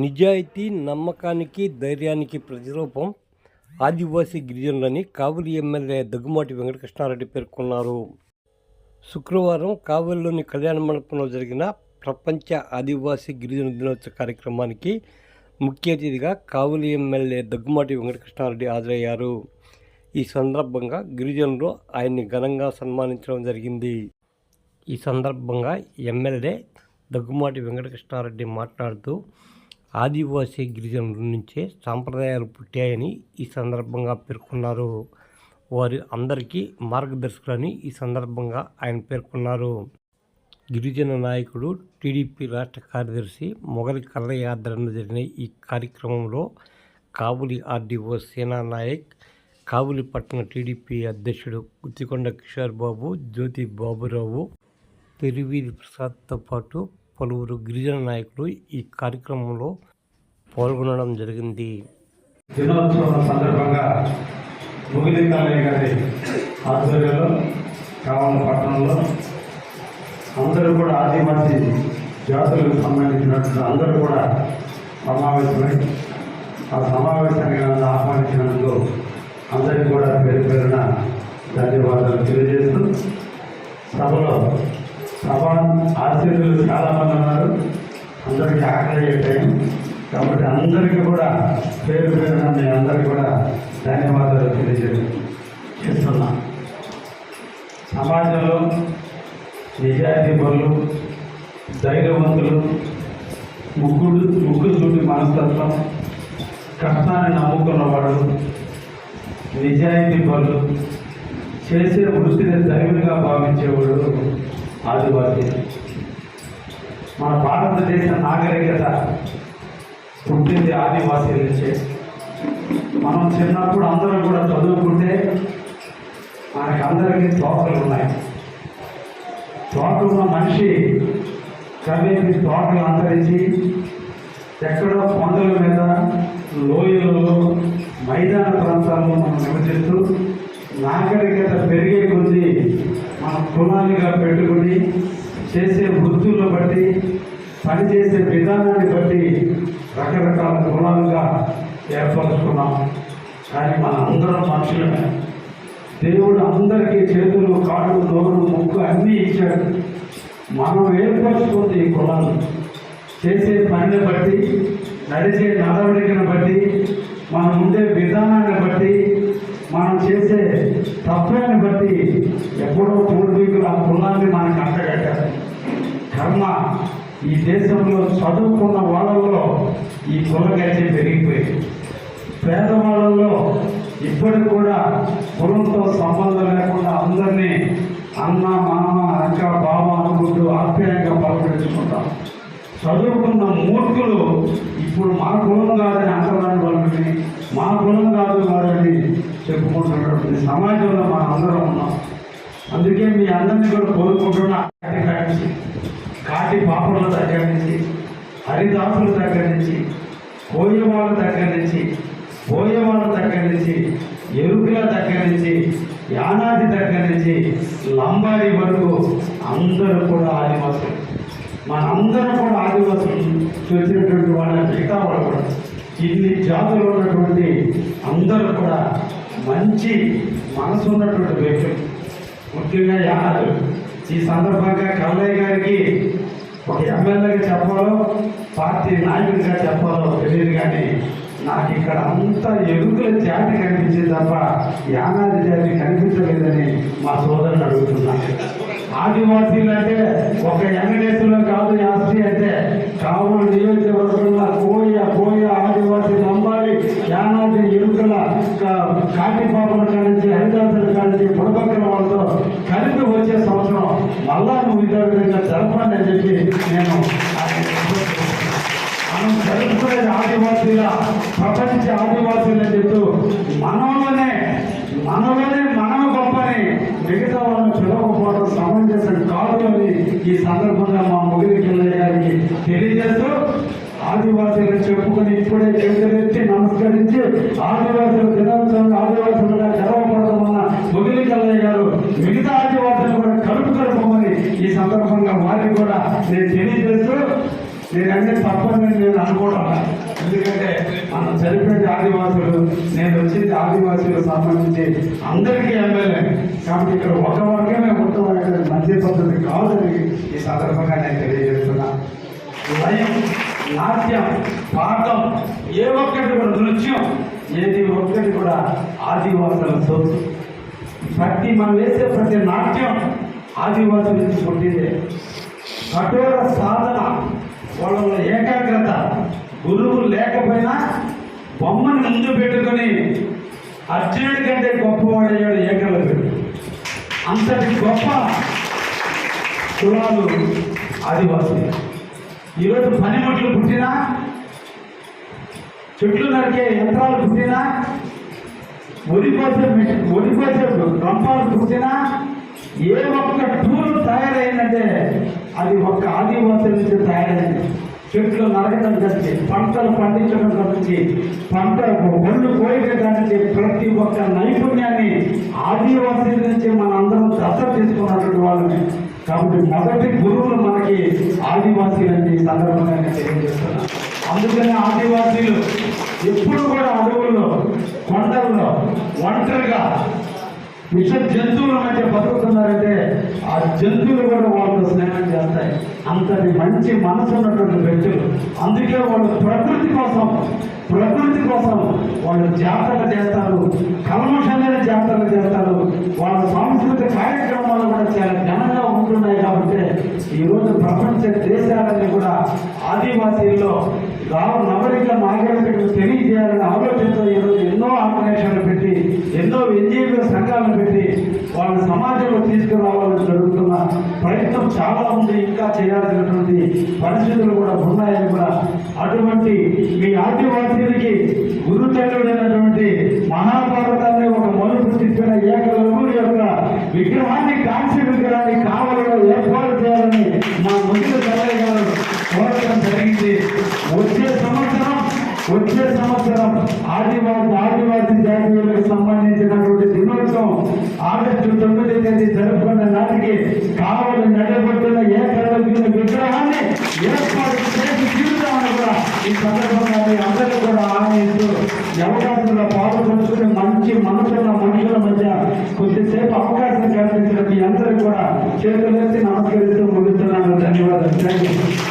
నిజాయితీ నమ్మకానికి ధైర్యానికి ప్రతిరూపం ఆదివాసీ గిరిజనులని కావలి ఎమ్మెల్యే దగ్గుమాటి వెంకటకృష్ణారెడ్డి పేర్కొన్నారు. శుక్రవారం కావలిలోని కళ్యాణ మండపంలో జరిగిన ప్రపంచ ఆదివాసీ గిరిజన దినోత్సవ కార్యక్రమానికి ముఖ్య అతిథిగా కావలి ఎమ్మెల్యే దగ్గుమాటి వెంకటకృష్ణారెడ్డి హాజరయ్యారు. ఈ సందర్భంగా గిరిజనులు ఆయన్ని ఘనంగా సన్మానించడం జరిగింది. ఈ సందర్భంగా ఎమ్మెల్యే దగ్గుమాటి వెంకటకృష్ణారెడ్డి మాట్లాడుతూ ఆదివాసీ గిరిజనుల నుంచే సాంప్రదాయాలు పుట్టాయని ఈ సందర్భంగా పేర్కొన్నారు. వారి అందరికీ మార్గదర్శకులని ఈ సందర్భంగా ఆయన పేర్కొన్నారు. గిరిజన నాయకుడు టీడీపీ రాష్ట్ర కార్యదర్శి మొగలి కల్లయ్య ఆధ్వర్యంలో జరిగిన ఈ కార్యక్రమంలో కాబులి ఆర్డీఓ సేనా నాయక్ కాబులిపట్నం పట్టణ టీడీపీ అధ్యక్షుడు గుత్తికొండ కిషోర్ బాబు జ్యోతి బాబురావు పెరివీధి ప్రసాద్తో పాటు పలువురు గిరిజన నాయకులు ఈ కార్యక్రమంలో పాల్గొనడం జరిగింది. దినోత్సవం సందర్భంగా ముగిలి గారి ఆధ్వర్యంలో కావాల పట్టణంలో అందరూ కూడా ఆదివాసి జాతులకు సంబంధించినటువంటి అందరూ కూడా సమావేశమై ఆ సమావేశానికి ఆహ్వానించినందుకు అందరికీ కూడా పేరు పేరున ధన్యవాదాలు తెలియజేస్తూ సభలో సభ ఆశ్చర్యులు చాలా మంది ఉన్నారు. అందరికీ ఆకలి అయ్యే టైం కాబట్టి అందరికీ కూడా పేరు పేరున మీ అందరికీ కూడా ధన్యవాదాలు తెలియజేస్తున్నా సమాజంలో నిజాయితీ పనులు ధైర్యవంతులు ముగ్గుడు ముగ్గురు చూపి మనస్తత్వం కష్టాన్ని నమ్ముకున్నవాడు నిజాయితీ పనులు చేసే వృత్తిని దైవంగా భావించేవాడు ఆదివాసీ. మన భారతదేశ నాగరికత పుట్టింది ఆదివాసీల నుంచే. మనం చిన్నప్పుడు అందరం కూడా చదువుకుంటే మనకి అందరికీ తోటలు ఉన్నాయి. తోట ఉన్న మనిషి క్రమేపీ తోటలు అంతరించి ఎక్కడో కొండల మీద లోయలలో మైదాన ప్రాంతాల్లో మనం నివసిస్తూ నాగరికత పెరిగే కొద్దీ మన కులాలుగా పెట్టుకుని చేసే వృత్తులను బట్టి పనిచేసే విధానాన్ని బట్టి రకరకాల కులాలుగా ఏర్పరచుకున్నాం. కానీ మన అందరం మనుషులమే. దేవుడు అందరికీ చేతులు కాళ్ళు నోరు ముక్కు అన్నీ ఇచ్చాడు. మనం ఏర్పరచుకుంది ఈ కులాలు చేసే పనిని బట్టి నడిచే నడవడికను బట్టి మనం ఉండే విధానాన్ని బట్టి మనం చేసే తత్వాన్ని బట్టి ఎప్పుడో ఈ దేశంలో చదువుకున్న వాళ్ళలో ఈ కులగతి పెరిగిపోయింది. పేదవాళ్ళలో ఇప్పటికి కూడా కులంతో సంబంధం లేకుండా అందరినీ అన్న మామ అక్క బావ అనుకుంటూ ఆప్యాయంగా పలకరించుకుంటాం. చదువుకున్న మూర్ఖులు ఇప్పుడు మా కులం కాదని అంటరాని వాళ్ళని మా కులం కాదు కాదని చెప్పుకుంటున్నటువంటి సమాజంలో మనం అందరం ఉన్నాం. అందుకే మీ అందరినీ కూడా కోరుకుంటున్నా. కాటి పాపల దగ్గర నుంచి హరిదాసుల దగ్గర నుంచి కోయవాళ్ళ దగ్గర నుంచి పోయేవాళ్ళ దగ్గర నుంచి ఎరుకుల దగ్గర నుంచి యానాది దగ్గర నుంచి లంబాడి వరకు అందరూ కూడా ఆదివాసులు. మనందరం కూడా ఆదివాసులు. చూసినటువంటి వాళ్ళ మిగతా వాళ్ళు కూడా. ఇన్ని జాతులు ఉన్నటువంటి అందరూ కూడా మంచి మనసు ఉన్నటువంటి వ్యక్తులు. ముఖ్యంగా యానాదులు. ఈ సందర్భంగా కల్లయ్య గారికి ఎమ్మెల్యేగా చెప్పాలో పార్టీ నాయకుడిగా చెప్పాలో తెలియదు కానీ నాకు ఇక్కడ అంతా ఎరుకుల జాతి కనిపించింది తప్ప యానాది జాతి కనిపించలేదని మా సోదరుని అడుగుతున్నా ఆదివాసీలు అంటే ఒక ఎంగడేశంలో కాదు యాస్తి అంటే కావున నియోజకవర్గంలో కోయ కోయ ఆదివాసీ నంబాలి యానాది ఎరుకల కాటిపాపల కానించి హరిదాసుల కానించి పుడపక్కల వాళ్ళతో కలిపి వచ్చే సంవత్సరం మళ్ళా నువ్వు నేను మనం జరుపుకునేది ఆదివాసీల ప్రపంచ ఆదివాసీలు అని చెప్తూ మనలోనే మనలోనే మనం గొప్పని మిగతా వాళ్ళని పిలవకపోవడం సమంజసం కాదు అని ఈ సందర్భంగా మా ముగిరి పిల్లయ్య గారికి తెలియజేస్తూ ఆదివాసీలు చెప్పుకుని ఇప్పుడే చేతులెత్తి నమస్కరించి ఆదివాసుల దినోత్సవం ఆదివాసులుగా నేనంటే తప్పని నేను అనుకోవడం ఎందుకంటే మనం చనిపోయిన ఆదివాసులు నేను వచ్చేది ఆదివాసులకు సంబంధించి అందరికీ ఎమ్మెల్యే. కాబట్టి ఇక్కడ ఒక వర్గమే మొత్తం మంచి పద్ధతి కాదని ఈ సందర్భంగా నేను తెలియజేస్తున్నా. లయం నాట్యం పాఠం ఏ ఒక్కటి కూడా నృత్యం ఏది ఒక్కటి కూడా ఆదివాసుల సోచు ప్రతి మనం వేసే ప్రతి నాట్యం ఆదివాసుల నుంచి పుట్టిందే కఠోర సాధన. వాళ్ళలో ఏకాగ్రత గురువు లేకపోయినా బొమ్మను ముందు పెట్టుకొని అర్జునుడి కంటే గొప్పవాడయ్యాడు ఏకలవ్యుడు. అంతటి గొప్ప కులాలు ఆదివాసులు ఈరోజు పనిముట్లు పుట్టినా చెట్లు నరికే యంత్రాలు పుట్టినా ఒడిపోసే మిషన్ ఒడిపోసే రంపాలు పుట్టినా ఏ ఒక్క టూల్ తయారైందంటే అది ఒక్క ఆదివాసుల నుంచి తయారైంది. చెట్లు నరకడం నుంచి పంటలు పండించడం నుంచి పంట ఒళ్ళు కోయడానికి ప్రతి ఒక్క నైపుణ్యాన్ని ఆదివాసీల నుంచి మన అందరం దత్త చేసుకున్నటువంటి వాళ్ళని కాబట్టి మొదటి గురువులు మనకి ఆదివాసీలని సందర్భంగా తెలియజేస్తున్నాను. అందుకనే ఆదివాసీలు ఎప్పుడు కూడా అడవుల్లో కొండల్లో ఒంటరిగా విష జంతువుల మధ్య బతుకుతున్నారంటే ఆ జంతువులు కూడా వాళ్ళతో స్నేహం చేస్తాయి. అంతటి మంచి మనసు ఉన్నటువంటి వ్యక్తులు. అందుకే వాళ్ళు ప్రకృతి కోసం ప్రకృతి కోసం వాళ్ళు జాతరలు చేస్తారు. కల్మషమైన జాతరలు చేస్తారు. వాళ్ళ సాంస్కృతిక కార్యక్రమాలు కూడా చాలా ఘనంగా ఉంటున్నాయి కాబట్టి ఈరోజు ప్రపంచ దేశాలన్నీ కూడా ఆదివాసీల్లో రావు నగరిక నాగరికతను తెలియజేయాలని ఆలోచనతో ఈరోజు ఎన్నో ఆపరేషన్లు పెట్టి ఎన్నో ఎన్జిఓ సంఘాలను పెట్టి వాళ్ళని సమాజంలో తీసుకురావాలని జరుగుతున్న ప్రయత్నం చాలా ఉంది ఇంకా చేయాల్సినటువంటి పరిస్థితులు కూడా ఉన్నాయని కూడా అటువంటి మీ ఆదివాసీలకి గురుచంద్రుడైనటువంటి మహాభారతాన్ని ఒక మలుపు తిప్పిన ఏకలవుడి యొక్క విగ్రహాన్ని కాంస్య విగ్రహాన్ని కావలలో ఏర్పాటు చేయాలని మా ముందు కలయ్య గారు కోరడం వచ్చే సంవత్సరం వచ్చే సంవత్సరం ఆదివాసి ఆదివాసి జాతీయులకు సంబంధించినటువంటి దినోత్సవం ఆగస్టు తొమ్మిది తేదీ జరుపుకున్న నాటికి కావలి నడబడుతున్న ఏకలవ్యుని విగ్రహాన్ని ఏర్పాటు చేసి తీరుతామని కూడా ఈ సందర్భంగా అందరూ కూడా ఆనందిస్తూ ఈ అవకాశంలో పాల్గొనుకుని మంచి మనసున్న మనుషుల మధ్య కొద్దిసేపు అవకాశం కల్పించిన మీ అందరూ కూడా చేతులెత్తి నమస్కరిస్తూ ముగిస్తున్నాను. ధన్యవాదాలు. Thank you